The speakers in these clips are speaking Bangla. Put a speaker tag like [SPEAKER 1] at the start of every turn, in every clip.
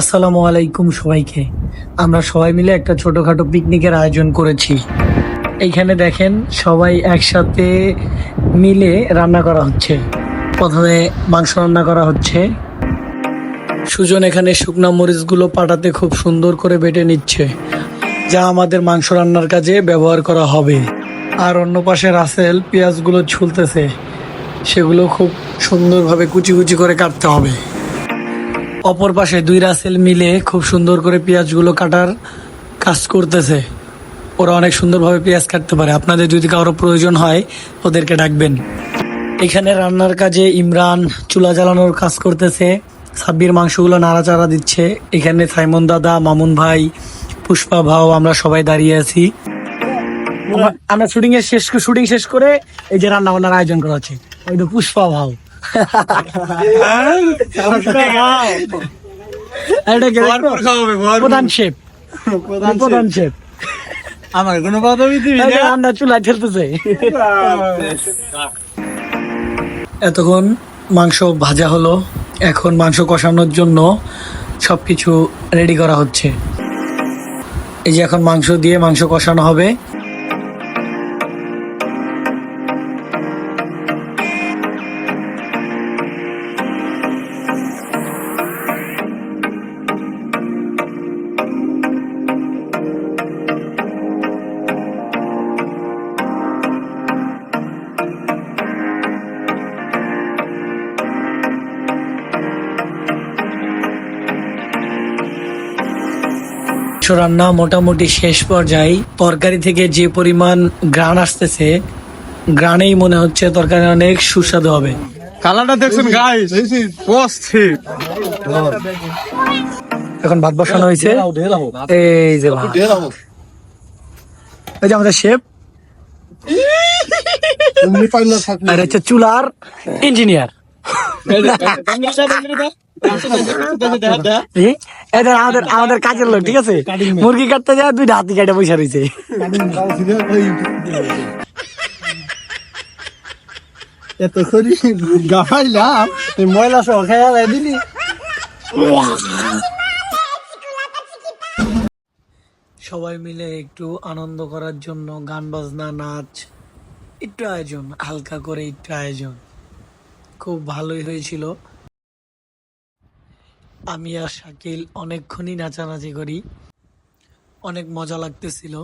[SPEAKER 1] আসসালামু আলাইকুম সবাইকে। আমরা সবাই মিলে একটা ছোটোখাটো পিকনিকের আয়োজন করেছি। এইখানে দেখেন সবাই একসাথে মিলে রান্না করা হচ্ছে। প্রথমে মাংস রান্না করা হচ্ছে। সুজন এখানে শুকনা মরিচগুলো পাটাতে খুব সুন্দর করে বেটে নিচ্ছে, যা আমাদের মাংস রান্নার কাজে ব্যবহার করা হবে। আর অন্য পাশে রাসেল পেঁয়াজগুলো ছুলতেছে, সেগুলো খুব সুন্দরভাবে কুচি কুচি করে কাটতে হবে। অপর পাশে দুই রাসেল মিলে খুব সুন্দর করে পেঁয়াজগুলো কাটার কাজ করতেছে। ওরা অনেক সুন্দরভাবে পেঁয়াজ কাটতে পারে। আপনাদের যদি কারও প্রয়োজন হয়, ওদেরকে ডাকবেন। এখানে রান্নার কাজে ইমরান চুলা জ্বালানোর কাজ করতেছে। সাব্বির মাংসগুলো নাড়াচাড়া দিচ্ছে। এখানে সাইমন দাদা, মামুন ভাই, পুষ্পা ভাও, আমরা সবাই দাঁড়িয়ে আছি। আমরা- শুটিং এর শেষ শুটিং শেষ করে এই যে রান্না বান্নার আয়োজন করা হচ্ছে। পুষ্পা ভাও? প্রধান প্রধান
[SPEAKER 2] আমার কোনো
[SPEAKER 1] চুলা ঠেলতেছে। এতক্ষণ মাংস ভাজা হলো। এখন মাংস কষানোর জন্য সবকিছু রেডি করা হচ্ছে। এই যে এখন মাংস দিয়ে মাংস কষানো হবে। মাংস রান্না মোটামুটি শেষ পর্যায়ে তরকারি থেকে যে পরিমাণ গ্রান আসতেছে গ্রানেই মনে হচ্ছে তরকারি অনেক সুস্বাদু হবে।
[SPEAKER 2] কালারটা দেখছেন গাইস অস্থির
[SPEAKER 1] এখন ভাত বসানো হয়েছে। এই যে ভাত। এই যে আমাদের শেফ। আর হচ্ছে চুলার ইঞ্জিনিয়ার। আমাদের কাজের লোক ঠিক আছে মুরগি কাটতে দুইটা হাতি কাটে পয়সা রয়েছে
[SPEAKER 2] এত গাফাইলাম তুই ময়লা সহ খেয়াল দিলি
[SPEAKER 1] সবাই মিলে একটু আনন্দ করার জন্য গান, বাজনা, নাচ, একটু আয়োজন, হালকা করে একটু আয়োজন। খুব ভালোই হয়েছিল। আমি আর শাকিল অনেকক্ষণই নাচানাচি করি। অনেক মজা লাগতেছিল।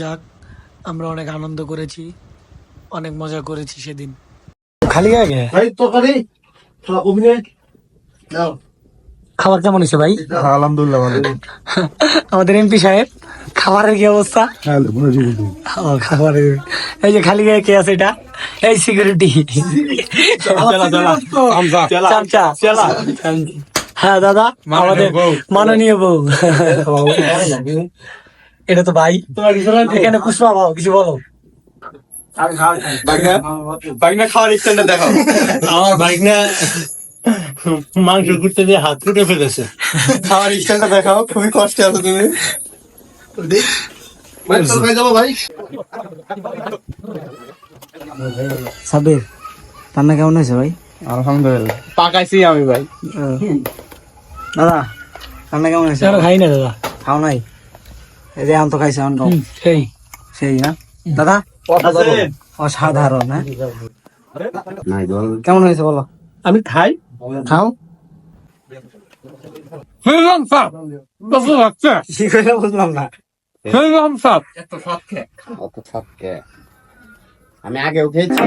[SPEAKER 1] যাক আমরা অনেক আনন্দ করেছি। অনেক মজা করেছি সেদিন। খালি আগে?
[SPEAKER 2] ভাই তরকারি অভিনয়
[SPEAKER 1] খাবার কেমন হয়েছে ভাই?
[SPEAKER 2] আলহামদুলিল্লাহ ভালো।
[SPEAKER 1] আমাদের এমপি সাহেব খাবারের কি অবস্থা? খাবারের এই যে খালি গায়ে কে আছে এটা? এই সিকিউরিটি হ্যাঁ দাদা আমাদের মাননীয় বউ। এটা তো ভাই। এখানে পুষ্পা ভাও কিছু বলো।
[SPEAKER 3] আমার বাইক না মাংস ঘুরতে দিয়ে হাত ফুটে ফেলেছে।
[SPEAKER 2] খাওয়ার স্ট্যান্ডটা দেখাও খুবই কষ্টে আছো তুমি। ভাই যাব ভাই।
[SPEAKER 4] সাবির রান্না কেমন হয়েছে ভাই?
[SPEAKER 2] আলহামদুলিল্লাহ। পাকাইছি আমি ভাই।
[SPEAKER 4] দাদা রান্না কেমন হয়েছে?
[SPEAKER 1] খাই না দাদা।
[SPEAKER 4] খাও নাই? এই যে আম তো খাইছে আম
[SPEAKER 1] সেই।
[SPEAKER 4] সেই না? দাদা অসাধারণ। হ্যাঁ? কেমন হয়েছে বলো?
[SPEAKER 3] আমি খাই।
[SPEAKER 4] খাও। বুঝলাম না।
[SPEAKER 5] আমি আগেও খেয়েছি